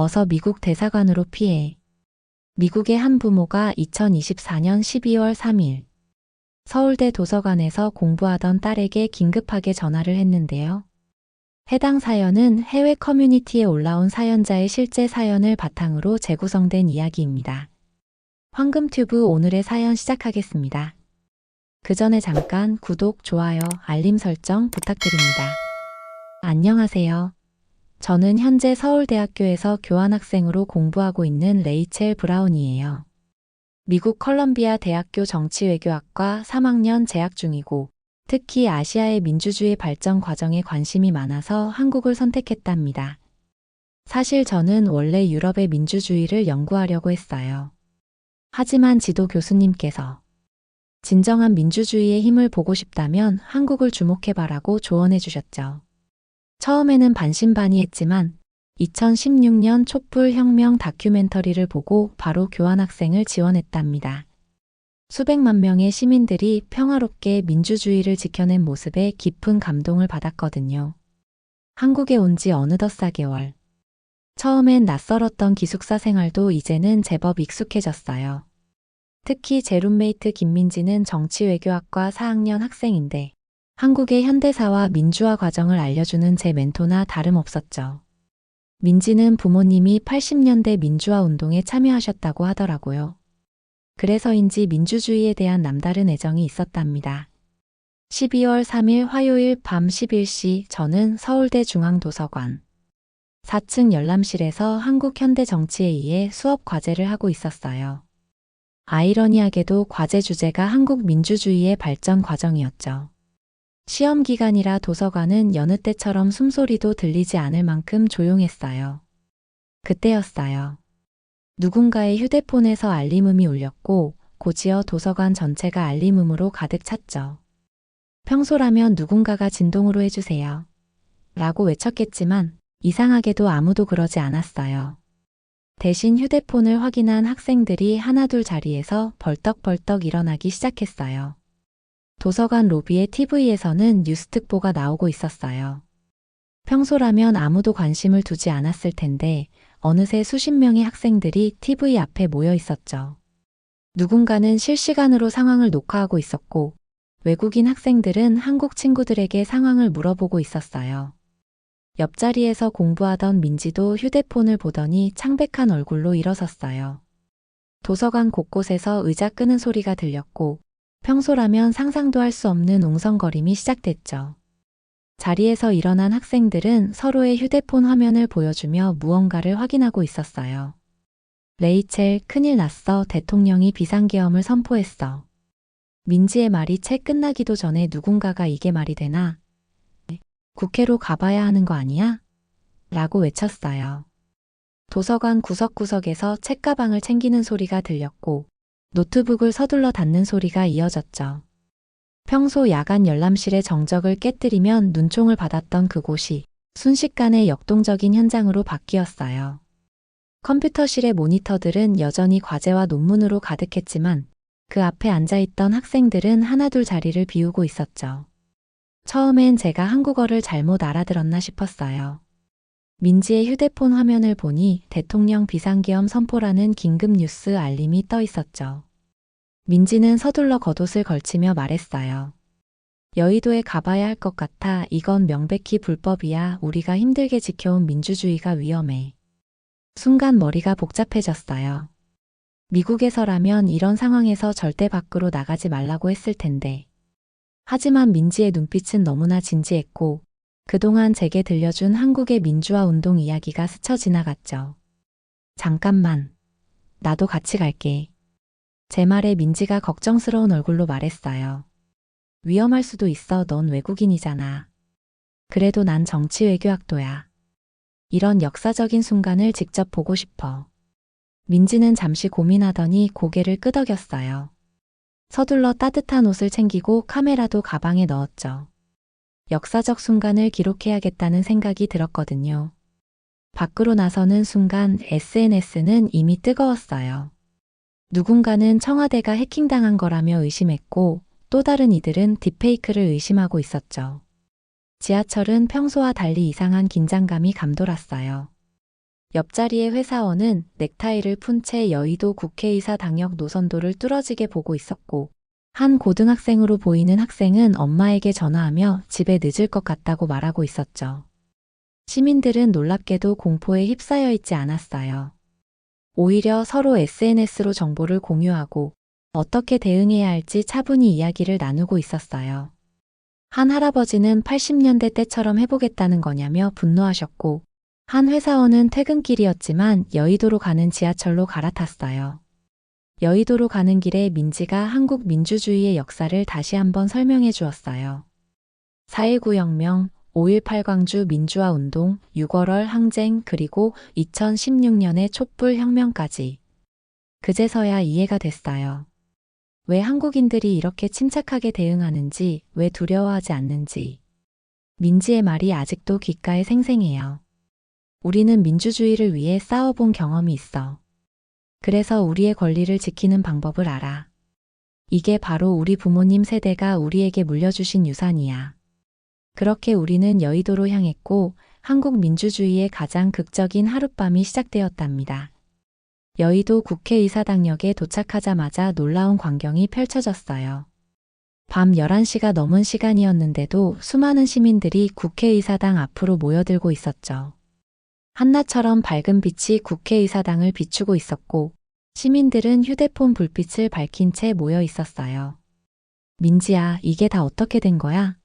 어서 미국 대사관으로 피해. 미국의 한 부모가 2024년 12월 3일 서울대 도서관에서 공부하던 딸에게 긴급하게 전화를 했는데요. 해당 사연은 해외 커뮤니티에 올라온 사연자의 실제 사연을 바탕으로 재구성된 이야기입니다. 황금튜브 오늘의 사연 시작하겠습니다. 그 전에 잠깐 구독, 좋아요, 알림 설정 부탁드립니다. 안녕하세요. 저는 현재 서울대학교에서 교환학생으로 공부하고 있는 레이첼 브라운이에요. 미국 컬럼비아 대학교 정치외교학과 3학년 재학 중이고 특히 아시아의 민주주의 발전 과정에 관심이 많아서 한국을 선택했답니다. 사실 저는 원래 유럽의 민주주의를 연구하려고 했어요. 하지만 지도 교수님께서 진정한 민주주의의 힘을 보고 싶다면 한국을 주목해봐라고 조언해 주셨죠. 처음에는 반신반의했지만 2016년 촛불 혁명 다큐멘터리를 보고 바로 교환학생을 지원했답니다. 수백만 명의 시민들이 평화롭게 민주주의를 지켜낸 모습에 깊은 감동을 받았거든요. 한국에 온 지 어느덧 4개월. 처음엔 낯설었던 기숙사 생활도 이제는 제법 익숙해졌어요. 특히 제 룸메이트 김민지는 정치외교학과 4학년 학생인데 한국의 현대사와 민주화 과정을 알려주는 제 멘토나 다름없었죠. 민지는 부모님이 80년대 민주화 운동에 참여하셨다고 하더라고요. 그래서인지 민주주의에 대한 남다른 애정이 있었답니다. 12월 3일 화요일 밤 11시 저는 서울대 중앙도서관 4층 열람실에서 한국 현대 정치에 의해 수업 과제를 하고 있었어요. 아이러니하게도 과제 주제가 한국 민주주의의 발전 과정이었죠. 시험 기간이라 도서관은 여느 때처럼 숨소리도 들리지 않을 만큼 조용했어요. 그때였어요. 누군가의 휴대폰에서 알림음이 울렸고 고지어 도서관 전체가 알림음으로 가득 찼죠. 평소라면 누군가가 진동으로 해주세요. 라고 외쳤겠지만 이상하게도 아무도 그러지 않았어요. 대신 휴대폰을 확인한 학생들이 하나둘 자리에서 벌떡벌떡 일어나기 시작했어요. 도서관 로비의 TV에서는 뉴스특보가 나오고 있었어요. 평소라면 아무도 관심을 두지 않았을 텐데 어느새 수십 명의 학생들이 TV 앞에 모여 있었죠. 누군가는 실시간으로 상황을 녹화하고 있었고 외국인 학생들은 한국 친구들에게 상황을 물어보고 있었어요. 옆자리에서 공부하던 민지도 휴대폰을 보더니 창백한 얼굴로 일어섰어요. 도서관 곳곳에서 의자 끄는 소리가 들렸고 평소라면 상상도 할 수 없는 웅성거림이 시작됐죠. 자리에서 일어난 학생들은 서로의 휴대폰 화면을 보여주며 무언가를 확인하고 있었어요. 레이첼, 큰일 났어. 대통령이 비상계엄을 선포했어. 민지의 말이 채 끝나기도 전에 누군가가 이게 말이 되나? 국회로 가봐야 하는 거 아니야? 라고 외쳤어요. 도서관 구석구석에서 책가방을 챙기는 소리가 들렸고 노트북을 서둘러 닫는 소리가 이어졌죠. 평소 야간 열람실의 정적을 깨뜨리면 눈총을 받았던 그곳이 순식간에 역동적인 현장으로 바뀌었어요. 컴퓨터실의 모니터들은 여전히 과제와 논문으로 가득했지만 그 앞에 앉아있던 학생들은 하나둘 자리를 비우고 있었죠. 처음엔 제가 한국어를 잘못 알아들었나 싶었어요. 민지의 휴대폰 화면을 보니 대통령 비상계엄 선포라는 긴급 뉴스 알림이 떠 있었죠. 민지는 서둘러 겉옷을 걸치며 말했어요. 여의도에 가봐야 할 것 같아 이건 명백히 불법이야 우리가 힘들게 지켜온 민주주의가 위험해. 순간 머리가 복잡해졌어요. 미국에서라면 이런 상황에서 절대 밖으로 나가지 말라고 했을 텐데. 하지만 민지의 눈빛은 너무나 진지했고 그동안 제게 들려준 한국의 민주화 운동 이야기가 스쳐 지나갔죠. 잠깐만. 나도 같이 갈게. 제 말에 민지가 걱정스러운 얼굴로 말했어요. 위험할 수도 있어. 넌 외국인이잖아. 그래도 난 정치 외교학도야. 이런 역사적인 순간을 직접 보고 싶어. 민지는 잠시 고민하더니 고개를 끄덕였어요. 서둘러 따뜻한 옷을 챙기고 카메라도 가방에 넣었죠. 역사적 순간을 기록해야겠다는 생각이 들었거든요. 밖으로 나서는 순간 SNS는 이미 뜨거웠어요. 누군가는 청와대가 해킹당한 거라며 의심했고 또 다른 이들은 딥페이크를 의심하고 있었죠. 지하철은 평소와 달리 이상한 긴장감이 감돌았어요. 옆자리의 회사원은 넥타이를 푼 채 여의도 국회의사 당역 노선도를 뚫어지게 보고 있었고, 한 고등학생으로 보이는 학생은 엄마에게 전화하며 집에 늦을 것 같다고 말하고 있었죠. 시민들은 놀랍게도 공포에 휩싸여 있지 않았어요. 오히려 서로 SNS로 정보를 공유하고 어떻게 대응해야 할지 차분히 이야기를 나누고 있었어요. 한 할아버지는 80년대 때처럼 해보겠다는 거냐며 분노하셨고, 한 회사원은 퇴근길이었지만 여의도로 가는 지하철로 갈아탔어요. 여의도로 가는 길에 민지가 한국 민주주의의 역사를 다시 한번 설명해 주었어요. 4.19 혁명, 5.18 광주 민주화 운동, 6월월 항쟁, 그리고 2016년의 촛불 혁명까지. 그제서야 이해가 됐어요. 왜 한국인들이 이렇게 침착하게 대응하는지, 왜 두려워하지 않는지. 민지의 말이 아직도 귓가에 생생해요. 우리는 민주주의를 위해 싸워본 경험이 있어. 그래서 우리의 권리를 지키는 방법을 알아. 이게 바로 우리 부모님 세대가 우리에게 물려주신 유산이야. 그렇게 우리는 여의도로 향했고 한국 민주주의의 가장 극적인 하룻밤이 시작되었답니다. 여의도 국회의사당역에 도착하자마자 놀라운 광경이 펼쳐졌어요. 밤 11시가 넘은 시간이었는데도 수많은 시민들이 국회의사당 앞으로 모여들고 있었죠. 한낮처럼 밝은 빛이 국회의사당을 비추고 있었고 시민들은 휴대폰 불빛을 밝힌 채 모여 있었어요. 민지야, 이게 다 어떻게 된 거야?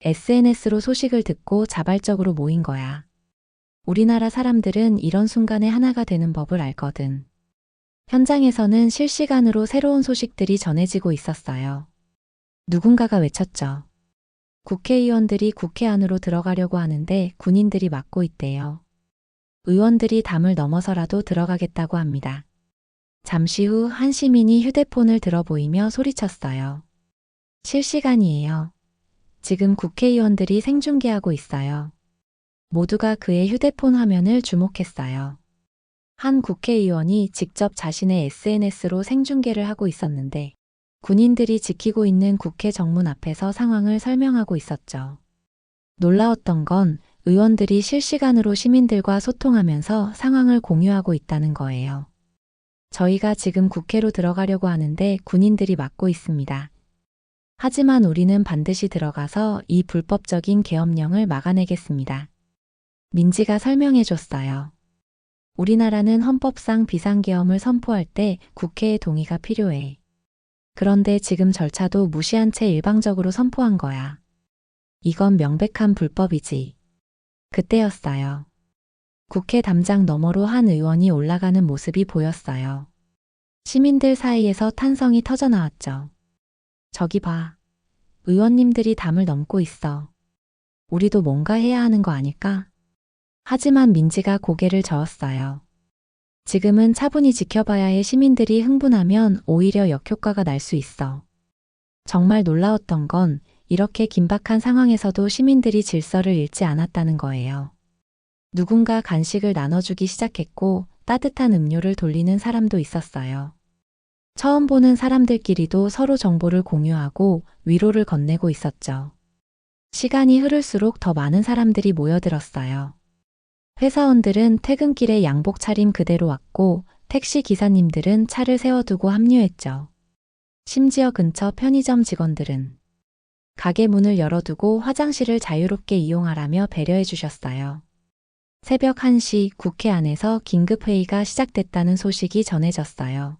SNS로 소식을 듣고 자발적으로 모인 거야. 우리나라 사람들은 이런 순간에 하나가 되는 법을 알거든. 현장에서는 실시간으로 새로운 소식들이 전해지고 있었어요. 누군가가 외쳤죠. 국회의원들이 국회 안으로 들어가려고 하는데 군인들이 막고 있대요. 의원들이 담을 넘어서라도 들어가겠다고 합니다. 잠시 후 한 시민이 휴대폰을 들어 보이며 소리쳤어요. 실시간이에요. 지금 국회의원들이 생중계하고 있어요. 모두가 그의 휴대폰 화면을 주목했어요. 한 국회의원이 직접 자신의 SNS로 생중계를 하고 있었는데 군인들이 지키고 있는 국회 정문 앞에서 상황을 설명하고 있었죠. 놀라웠던 건 의원들이 실시간으로 시민들과 소통하면서 상황을 공유하고 있다는 거예요. 저희가 지금 국회로 들어가려고 하는데 군인들이 막고 있습니다. 하지만 우리는 반드시 들어가서 이 불법적인 계엄령을 막아내겠습니다. 민지가 설명해 줬어요. 우리나라는 헌법상 비상계엄을 선포할 때 국회의 동의가 필요해. 그런데 지금 절차도 무시한 채 일방적으로 선포한 거야. 이건 명백한 불법이지. 그때였어요. 국회 담장 너머로 한 의원이 올라가는 모습이 보였어요. 시민들 사이에서 탄성이 터져 나왔죠. 저기 봐. 의원님들이 담을 넘고 있어. 우리도 뭔가 해야 하는 거 아닐까? 하지만 민지가 고개를 저었어요. 지금은 차분히 지켜봐야 해 시민들이 흥분하면 오히려 역효과가 날 수 있어. 정말 놀라웠던 건 이렇게 긴박한 상황에서도 시민들이 질서를 잃지 않았다는 거예요. 누군가 간식을 나눠주기 시작했고 따뜻한 음료를 돌리는 사람도 있었어요. 처음 보는 사람들끼리도 서로 정보를 공유하고 위로를 건네고 있었죠. 시간이 흐를수록 더 많은 사람들이 모여들었어요. 회사원들은 퇴근길에 양복 차림 그대로 왔고 택시 기사님들은 차를 세워두고 합류했죠. 심지어 근처 편의점 직원들은 가게 문을 열어두고 화장실을 자유롭게 이용하라며 배려해 주셨어요. 새벽 1시 국회 안에서 긴급회의가 시작됐다는 소식이 전해졌어요.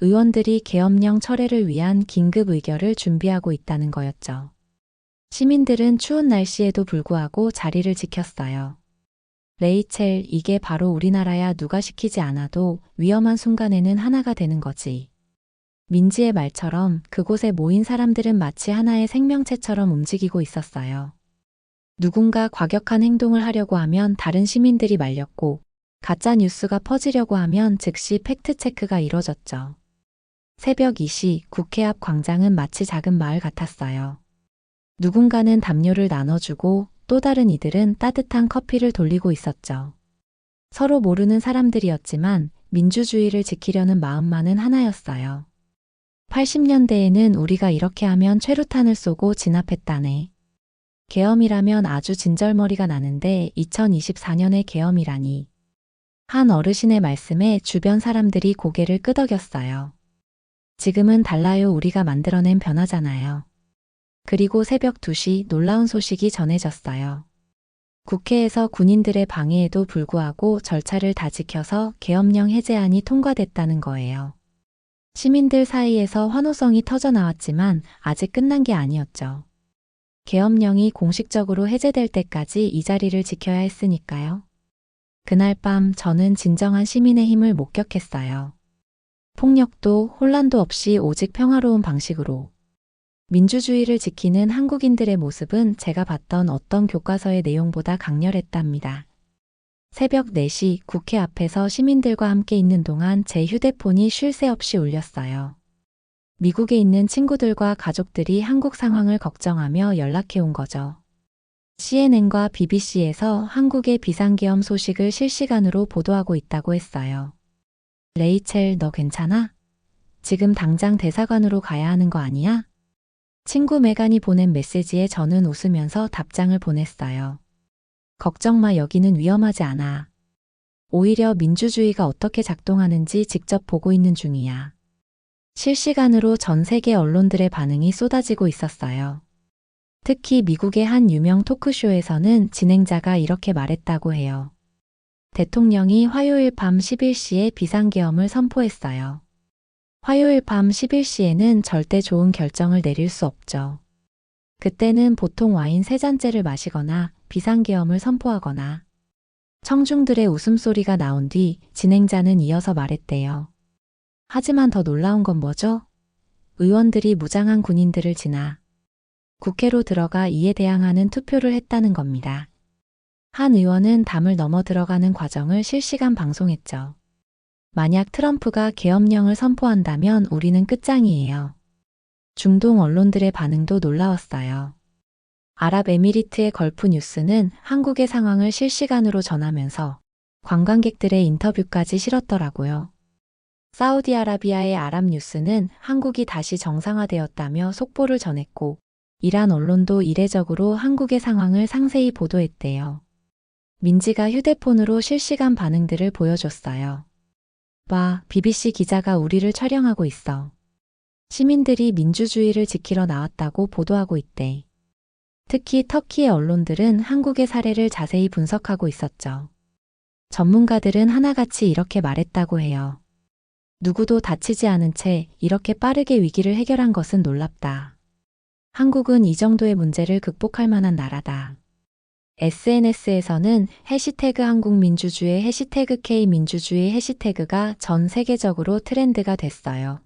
의원들이 계엄령 철회를 위한 긴급 의결을 준비하고 있다는 거였죠. 시민들은 추운 날씨에도 불구하고 자리를 지켰어요. 레이첼, 이게 바로 우리나라야 누가 시키지 않아도 위험한 순간에는 하나가 되는 거지. 민지의 말처럼 그곳에 모인 사람들은 마치 하나의 생명체처럼 움직이고 있었어요. 누군가 과격한 행동을 하려고 하면 다른 시민들이 말렸고, 가짜 뉴스가 퍼지려고 하면 즉시 팩트체크가 이뤄졌죠. 새벽 2시 국회 앞 광장은 마치 작은 마을 같았어요. 누군가는 담요를 나눠주고 또 다른 이들은 따뜻한 커피를 돌리고 있었죠. 서로 모르는 사람들이었지만 민주주의를 지키려는 마음만은 하나였어요. 80년대에는 우리가 이렇게 하면 최루탄을 쏘고 진압했다네. 계엄이라면 아주 진절머리가 나는데 2024년의 계엄이라니. 한 어르신의 말씀에 주변 사람들이 고개를 끄덕였어요. 지금은 달라요 우리가 만들어낸 변화잖아요. 그리고 새벽 2시 놀라운 소식이 전해졌어요. 국회에서 군인들의 방해에도 불구하고 절차를 다 지켜서 계엄령 해제안이 통과됐다는 거예요. 시민들 사이에서 환호성이 터져 나왔지만 아직 끝난 게 아니었죠. 계엄령이 공식적으로 해제될 때까지 이 자리를 지켜야 했으니까요. 그날 밤 저는 진정한 시민의 힘을 목격했어요. 폭력도 혼란도 없이 오직 평화로운 방식으로 민주주의를 지키는 한국인들의 모습은 제가 봤던 어떤 교과서의 내용보다 강렬했답니다. 새벽 4시 국회 앞에서 시민들과 함께 있는 동안 제 휴대폰이 쉴 새 없이 울렸어요. 미국에 있는 친구들과 가족들이 한국 상황을 걱정하며 연락해 온 거죠. CNN과 BBC에서 한국의 비상계엄 소식을 실시간으로 보도하고 있다고 했어요. 레이첼, 너 괜찮아? 지금 당장 대사관으로 가야 하는 거 아니야? 친구 메간이 보낸 메시지에 저는 웃으면서 답장을 보냈어요. 걱정 마, 여기는 위험하지 않아. 오히려 민주주의가 어떻게 작동하는지 직접 보고 있는 중이야. 실시간으로 전 세계 언론들의 반응이 쏟아지고 있었어요. 특히 미국의 한 유명 토크쇼에서는 진행자가 이렇게 말했다고 해요. 대통령이 화요일 밤 11시에 비상계엄을 선포했어요. 화요일 밤 11시에는 절대 좋은 결정을 내릴 수 없죠. 그때는 보통 와인 세 잔째를 마시거나 비상계엄을 선포하거나 청중들의 웃음소리가 나온 뒤 진행자는 이어서 말했대요. 하지만 더 놀라운 건 뭐죠? 의원들이 무장한 군인들을 지나 국회로 들어가 이에 대항하는 투표를 했다는 겁니다. 한 의원은 담을 넘어 들어가는 과정을 실시간 방송했죠. 만약 트럼프가 계엄령을 선포한다면 우리는 끝장이에요. 중동 언론들의 반응도 놀라웠어요. 아랍에미리트의 걸프 뉴스는 한국의 상황을 실시간으로 전하면서 관광객들의 인터뷰까지 실었더라고요. 사우디아라비아의 아랍 뉴스는 한국이 다시 정상화되었다며 속보를 전했고, 이란 언론도 이례적으로 한국의 상황을 상세히 보도했대요. 민지가 휴대폰으로 실시간 반응들을 보여줬어요. 봐, BBC 기자가 우리를 촬영하고 있어. 시민들이 민주주의를 지키러 나왔다고 보도하고 있대. 특히 터키의 언론들은 한국의 사례를 자세히 분석하고 있었죠. 전문가들은 하나같이 이렇게 말했다고 해요. 누구도 다치지 않은 채 이렇게 빠르게 위기를 해결한 것은 놀랍다. 한국은 이 정도의 문제를 극복할 만한 나라다. SNS에서는 해시태그 한국민주주의 해시태그 K민주주의 해시태그가 전 세계적으로 트렌드가 됐어요.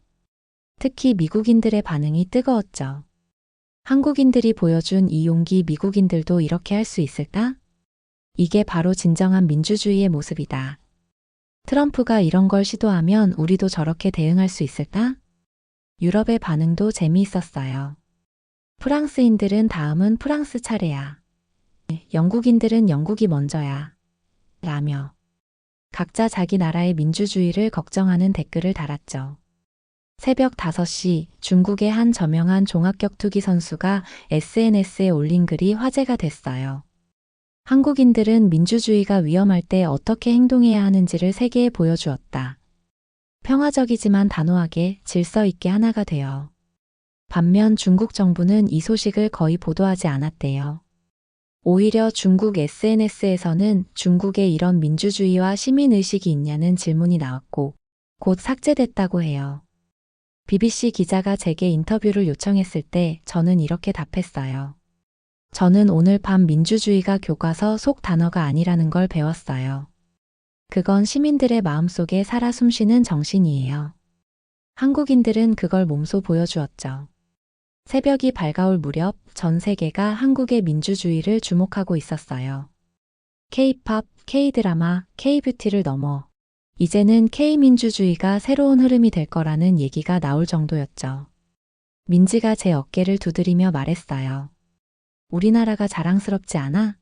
특히 미국인들의 반응이 뜨거웠죠. 한국인들이 보여준 이 용기 미국인들도 이렇게 할 수 있을까? 이게 바로 진정한 민주주의의 모습이다. 트럼프가 이런 걸 시도하면 우리도 저렇게 대응할 수 있을까? 유럽의 반응도 재미있었어요. 프랑스인들은 다음은 프랑스 차례야. 영국인들은 영국이 먼저야. 라며 각자 자기 나라의 민주주의를 걱정하는 댓글을 달았죠. 새벽 5시 중국의 한 저명한 종합격투기 선수가 SNS에 올린 글이 화제가 됐어요. 한국인들은 민주주의가 위험할 때 어떻게 행동해야 하는지를 세계에 보여주었다. 평화적이지만 단호하게 질서 있게 하나가 되어. 반면 중국 정부는 이 소식을 거의 보도하지 않았대요. 오히려 중국 SNS에서는 중국에 이런 민주주의와 시민의식이 있냐는 질문이 나왔고 곧 삭제됐다고 해요. BBC 기자가 제게 인터뷰를 요청했을 때 저는 이렇게 답했어요. 저는 오늘 밤 민주주의가 교과서 속 단어가 아니라는 걸 배웠어요. 그건 시민들의 마음속에 살아 숨쉬는 정신이에요. 한국인들은 그걸 몸소 보여주었죠. 새벽이 밝아올 무렵 전 세계가 한국의 민주주의를 주목하고 있었어요. K-팝, K-드라마, K-뷰티를 넘어 이제는 K-민주주의가 새로운 흐름이 될 거라는 얘기가 나올 정도였죠. 민지가 제 어깨를 두드리며 말했어요. 우리나라가 자랑스럽지 않아?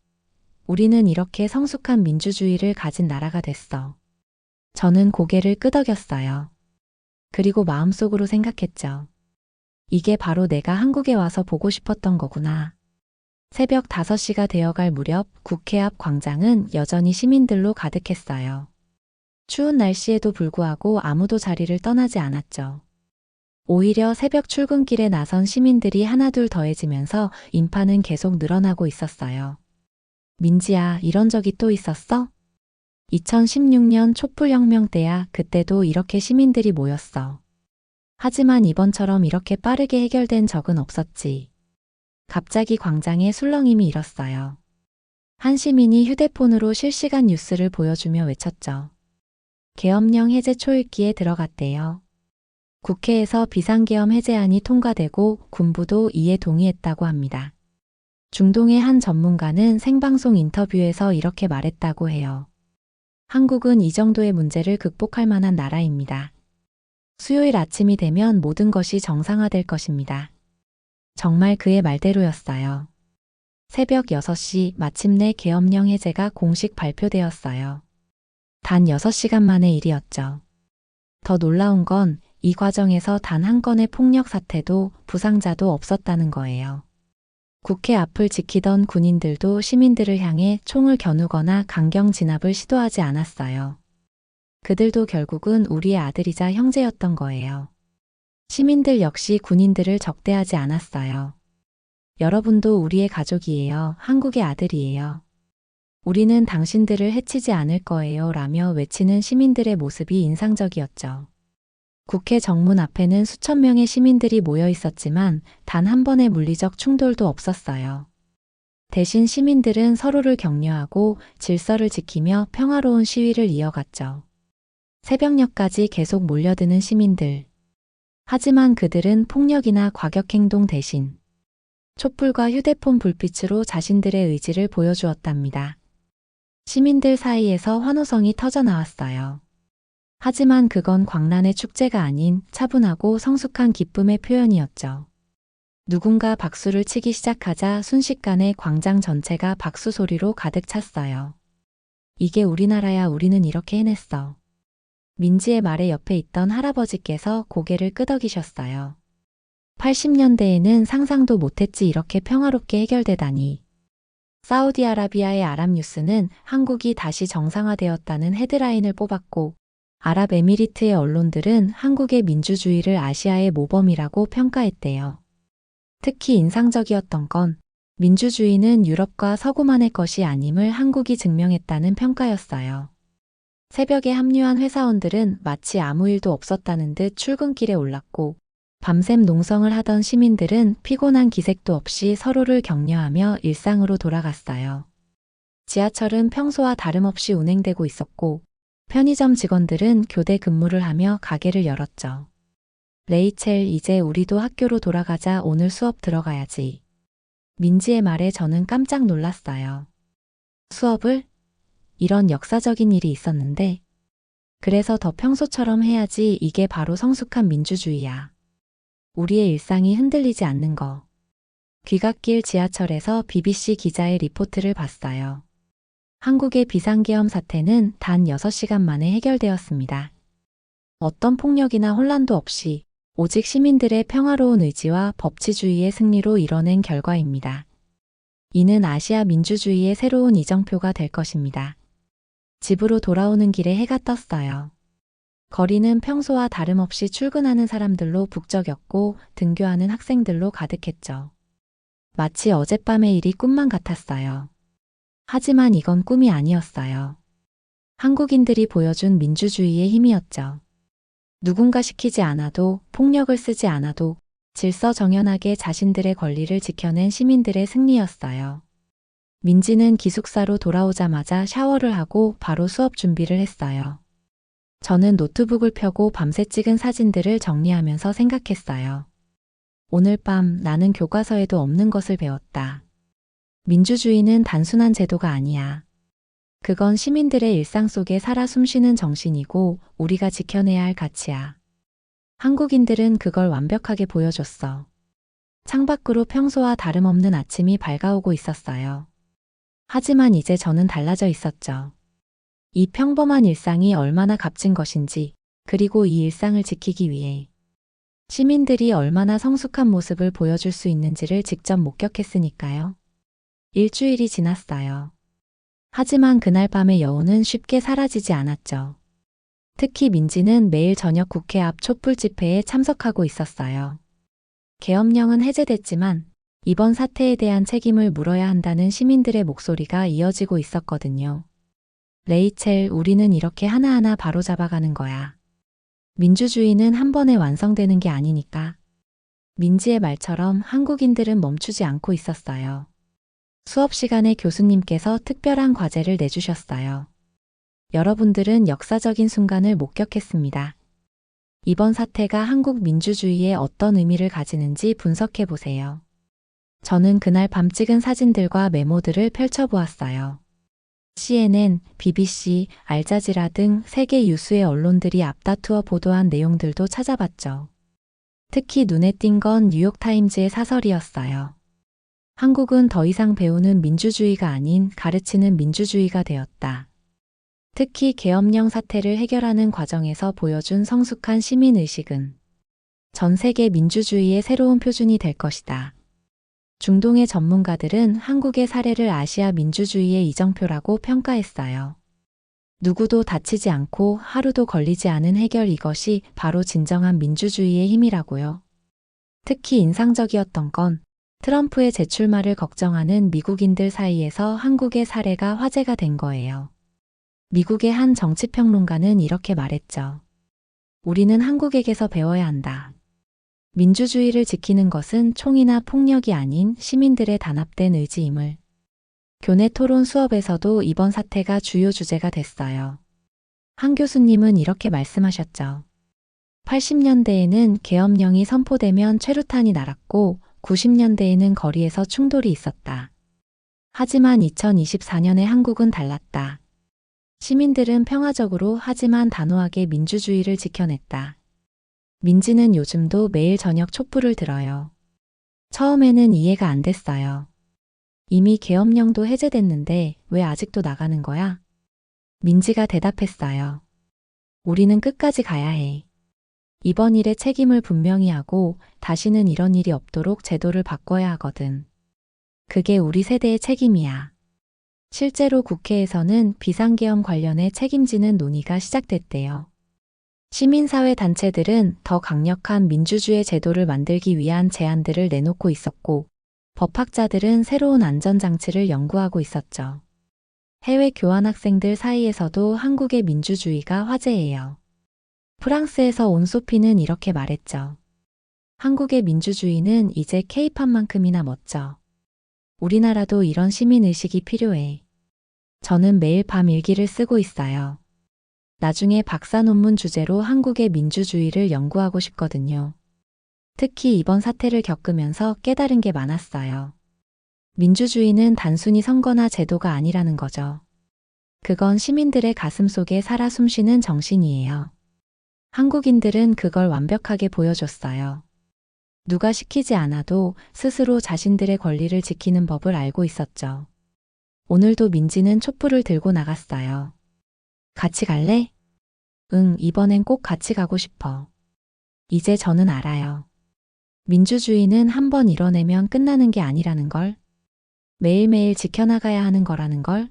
우리는 이렇게 성숙한 민주주의를 가진 나라가 됐어. 저는 고개를 끄덕였어요. 그리고 마음속으로 생각했죠. 이게 바로 내가 한국에 와서 보고 싶었던 거구나. 새벽 5시가 되어갈 무렵 국회 앞 광장은 여전히 시민들로 가득했어요. 추운 날씨에도 불구하고 아무도 자리를 떠나지 않았죠. 오히려 새벽 출근길에 나선 시민들이 하나둘 더해지면서 인파는 계속 늘어나고 있었어요. 민지야, 이런 적이 또 있었어? 2016년 촛불혁명 때야 그때도 이렇게 시민들이 모였어. 하지만 이번처럼 이렇게 빠르게 해결된 적은 없었지. 갑자기 광장에 술렁임이 일었어요. 한 시민이 휴대폰으로 실시간 뉴스를 보여주며 외쳤죠. 계엄령 해제 초읽기에 들어갔대요. 국회에서 비상계엄 해제안이 통과되고 군부도 이에 동의했다고 합니다. 중동의 한 전문가는 생방송 인터뷰에서 이렇게 말했다고 해요. 한국은 이 정도의 문제를 극복할 만한 나라입니다. 수요일 아침이 되면 모든 것이 정상화될 것입니다. 정말 그의 말대로였어요. 새벽 6시 마침내 계엄령 해제가 공식 발표되었어요. 단 6시간 만의 일이었죠. 더 놀라운 건 이 과정에서 단 한 건의 폭력 사태도 부상자도 없었다는 거예요. 국회 앞을 지키던 군인들도 시민들을 향해 총을 겨누거나 강경 진압을 시도하지 않았어요. 그들도 결국은 우리의 아들이자 형제였던 거예요. 시민들 역시 군인들을 적대하지 않았어요. 여러분도 우리의 가족이에요. 한국의 아들이에요. 우리는 당신들을 해치지 않을 거예요. 라며 외치는 시민들의 모습이 인상적이었죠. 국회 정문 앞에는 수천 명의 시민들이 모여 있었지만 단 한 번의 물리적 충돌도 없었어요. 대신 시민들은 서로를 격려하고 질서를 지키며 평화로운 시위를 이어갔죠. 새벽녘까지 계속 몰려드는 시민들. 하지만 그들은 폭력이나 과격행동 대신 촛불과 휴대폰 불빛으로 자신들의 의지를 보여주었답니다. 시민들 사이에서 환호성이 터져 나왔어요. 하지만 그건 광란의 축제가 아닌 차분하고 성숙한 기쁨의 표현이었죠. 누군가 박수를 치기 시작하자 순식간에 광장 전체가 박수 소리로 가득 찼어요. 이게 우리나라야 우리는 이렇게 해냈어. 민지의 말에 옆에 있던 할아버지께서 고개를 끄덕이셨어요. 80년대에는 상상도 못했지 이렇게 평화롭게 해결되다니. 사우디아라비아의 아랍 뉴스는 한국이 다시 정상화되었다는 헤드라인을 뽑았고 아랍에미리트의 언론들은 한국의 민주주의를 아시아의 모범이라고 평가했대요. 특히 인상적이었던 건 민주주의는 유럽과 서구만의 것이 아님을 한국이 증명했다는 평가였어요. 새벽에 합류한 회사원들은 마치 아무 일도 없었다는 듯 출근길에 올랐고 밤샘 농성을 하던 시민들은 피곤한 기색도 없이 서로를 격려하며 일상으로 돌아갔어요. 지하철은 평소와 다름없이 운행되고 있었고 편의점 직원들은 교대 근무를 하며 가게를 열었죠. 레이첼, 이제 우리도 학교로 돌아가자 오늘 수업 들어가야지. 민지의 말에 저는 깜짝 놀랐어요. 수업을? 이런 역사적인 일이 있었는데. 그래서 더 평소처럼 해야지 이게 바로 성숙한 민주주의야. 우리의 일상이 흔들리지 않는 거. 귀갓길 지하철에서 BBC 기자의 리포트를 봤어요. 한국의 비상계엄 사태는 단 6시간 만에 해결되었습니다. 어떤 폭력이나 혼란도 없이 오직 시민들의 평화로운 의지와 법치주의의 승리로 이뤄낸 결과입니다. 이는 아시아 민주주의의 새로운 이정표가 될 것입니다. 집으로 돌아오는 길에 해가 떴어요. 거리는 평소와 다름없이 출근하는 사람들로 북적였고 등교하는 학생들로 가득했죠. 마치 어젯밤의 일이 꿈만 같았어요. 하지만 이건 꿈이 아니었어요. 한국인들이 보여준 민주주의의 힘이었죠. 누군가 시키지 않아도 폭력을 쓰지 않아도 질서 정연하게 자신들의 권리를 지켜낸 시민들의 승리였어요. 민지는 기숙사로 돌아오자마자 샤워를 하고 바로 수업 준비를 했어요. 저는 노트북을 펴고 밤새 찍은 사진들을 정리하면서 생각했어요. 오늘 밤 나는 교과서에도 없는 것을 배웠다. 민주주의는 단순한 제도가 아니야. 그건 시민들의 일상 속에 살아 숨쉬는 정신이고 우리가 지켜내야 할 가치야. 한국인들은 그걸 완벽하게 보여줬어. 창밖으로 평소와 다름없는 아침이 밝아오고 있었어요. 하지만 이제 저는 달라져 있었죠. 이 평범한 일상이 얼마나 값진 것인지, 그리고 이 일상을 지키기 위해 시민들이 얼마나 성숙한 모습을 보여줄 수 있는지를 직접 목격했으니까요. 일주일이 지났어요. 하지만 그날 밤의 여운은 쉽게 사라지지 않았죠. 특히 민지는 매일 저녁 국회 앞 촛불 집회에 참석하고 있었어요. 계엄령은 해제됐지만 이번 사태에 대한 책임을 물어야 한다는 시민들의 목소리가 이어지고 있었거든요. 레이첼, 우리는 이렇게 하나하나 바로잡아가는 거야. 민주주의는 한 번에 완성되는 게 아니니까. 민지의 말처럼 한국인들은 멈추지 않고 있었어요. 수업 시간에 교수님께서 특별한 과제를 내주셨어요. 여러분들은 역사적인 순간을 목격했습니다. 이번 사태가 한국 민주주의에 어떤 의미를 가지는지 분석해 보세요. 저는 그날 밤 찍은 사진들과 메모들을 펼쳐보았어요. CNN, BBC, 알자지라 등 세계 유수의 언론들이 앞다투어 보도한 내용들도 찾아봤죠. 특히 눈에 띈 건 뉴욕타임즈의 사설이었어요. 한국은 더 이상 배우는 민주주의가 아닌 가르치는 민주주의가 되었다. 특히 계엄령 사태를 해결하는 과정에서 보여준 성숙한 시민의식은 전 세계 민주주의의 새로운 표준이 될 것이다. 중동의 전문가들은 한국의 사례를 아시아 민주주의의 이정표라고 평가했어요. 누구도 다치지 않고 하루도 걸리지 않은 해결 이것이 바로 진정한 민주주의의 힘이라고요. 특히 인상적이었던 건 트럼프의 재출마를 걱정하는 미국인들 사이에서 한국의 사례가 화제가 된 거예요. 미국의 한 정치평론가는 이렇게 말했죠. 우리는 한국에게서 배워야 한다. 민주주의를 지키는 것은 총이나 폭력이 아닌 시민들의 단합된 의지임을. 교내 토론 수업에서도 이번 사태가 주요 주제가 됐어요. 한 교수님은 이렇게 말씀하셨죠. 80년대에는 계엄령이 선포되면 최루탄이 날았고 90년대에는 거리에서 충돌이 있었다. 하지만 2024년의 한국은 달랐다. 시민들은 평화적으로 하지만 단호하게 민주주의를 지켜냈다. 민지는 요즘도 매일 저녁 촛불을 들어요. 처음에는 이해가 안 됐어요. 이미 계엄령도 해제됐는데 왜 아직도 나가는 거야? 민지가 대답했어요. 우리는 끝까지 가야 해. 이번 일의 책임을 분명히 하고 다시는 이런 일이 없도록 제도를 바꿔야 하거든. 그게 우리 세대의 책임이야. 실제로 국회에서는 비상계엄 관련해 책임지는 논의가 시작됐대요. 시민사회 단체들은 더 강력한 민주주의 제도를 만들기 위한 제안들을 내놓고 있었고, 법학자들은 새로운 안전장치를 연구하고 있었죠. 해외 교환학생들 사이에서도 한국의 민주주의가 화제예요. 프랑스에서 온 소피는 이렇게 말했죠. 한국의 민주주의는 이제 케이팝만큼이나 멋져. 우리나라도 이런 시민의식이 필요해. 저는 매일 밤 일기를 쓰고 있어요. 나중에 박사 논문 주제로 한국의 민주주의를 연구하고 싶거든요. 특히 이번 사태를 겪으면서 깨달은 게 많았어요. 민주주의는 단순히 선거나 제도가 아니라는 거죠. 그건 시민들의 가슴 속에 살아 숨쉬는 정신이에요. 한국인들은 그걸 완벽하게 보여줬어요. 누가 시키지 않아도 스스로 자신들의 권리를 지키는 법을 알고 있었죠. 오늘도 민지는 촛불을 들고 나갔어요. 같이 갈래? 응, 이번엔 꼭 같이 가고 싶어. 이제 저는 알아요. 민주주의는 한 번 이뤄내면 끝나는 게 아니라는 걸. 매일매일 지켜나가야 하는 거라는 걸.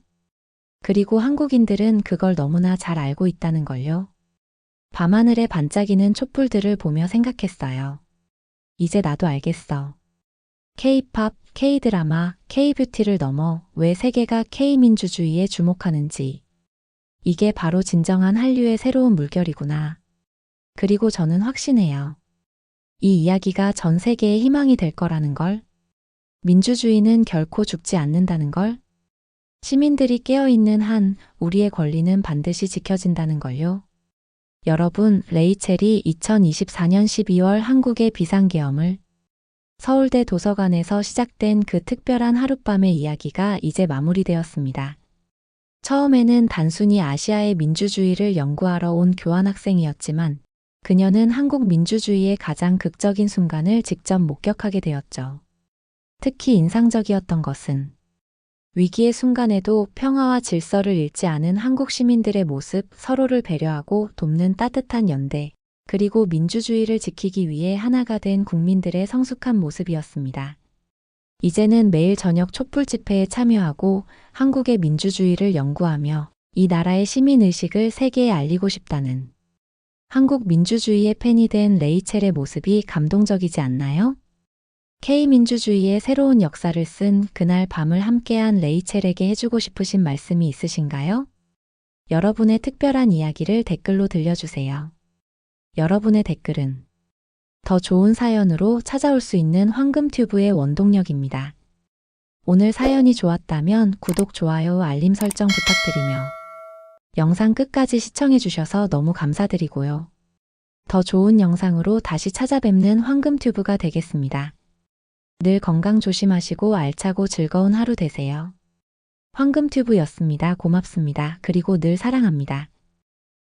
그리고 한국인들은 그걸 너무나 잘 알고 있다는 걸요. 밤하늘에 반짝이는 촛불들을 보며 생각했어요. 이제 나도 알겠어. K-팝, K-드라마, K-뷰티를 넘어 왜 세계가 K-민주주의에 주목하는지. 이게 바로 진정한 한류의 새로운 물결이구나. 그리고 저는 확신해요. 이 이야기가 전 세계의 희망이 될 거라는 걸. 민주주의는 결코 죽지 않는다는 걸. 시민들이 깨어있는 한 우리의 권리는 반드시 지켜진다는 걸요. 여러분, 레이첼이 2024년 12월 한국의 비상계엄을 서울대 도서관에서 시작된 그 특별한 하룻밤의 이야기가 이제 마무리되었습니다. 처음에는 단순히 아시아의 민주주의를 연구하러 온 교환학생이었지만 그녀는 한국 민주주의의 가장 극적인 순간을 직접 목격하게 되었죠. 특히 인상적이었던 것은 위기의 순간에도 평화와 질서를 잃지 않은 한국 시민들의 모습, 서로를 배려하고 돕는 따뜻한 연대, 그리고 민주주의를 지키기 위해 하나가 된 국민들의 성숙한 모습이었습니다. 이제는 매일 저녁 촛불 집회에 참여하고 한국의 민주주의를 연구하며 이 나라의 시민의식을 세계에 알리고 싶다는 한국 민주주의의 팬이 된 레이첼의 모습이 감동적이지 않나요? K민주주의의 새로운 역사를 쓴 그날 밤을 함께한 레이첼에게 해주고 싶으신 말씀이 있으신가요? 여러분의 특별한 이야기를 댓글로 들려주세요. 여러분의 댓글은 더 좋은 사연으로 찾아올 수 있는 황금튜브의 원동력입니다. 오늘 사연이 좋았다면 구독, 좋아요, 알림 설정 부탁드리며 영상 끝까지 시청해주셔서 너무 감사드리고요. 더 좋은 영상으로 다시 찾아뵙는 황금튜브가 되겠습니다. 늘 건강 조심하시고 알차고 즐거운 하루 되세요. 황금튜브였습니다. 고맙습니다. 그리고 늘 사랑합니다.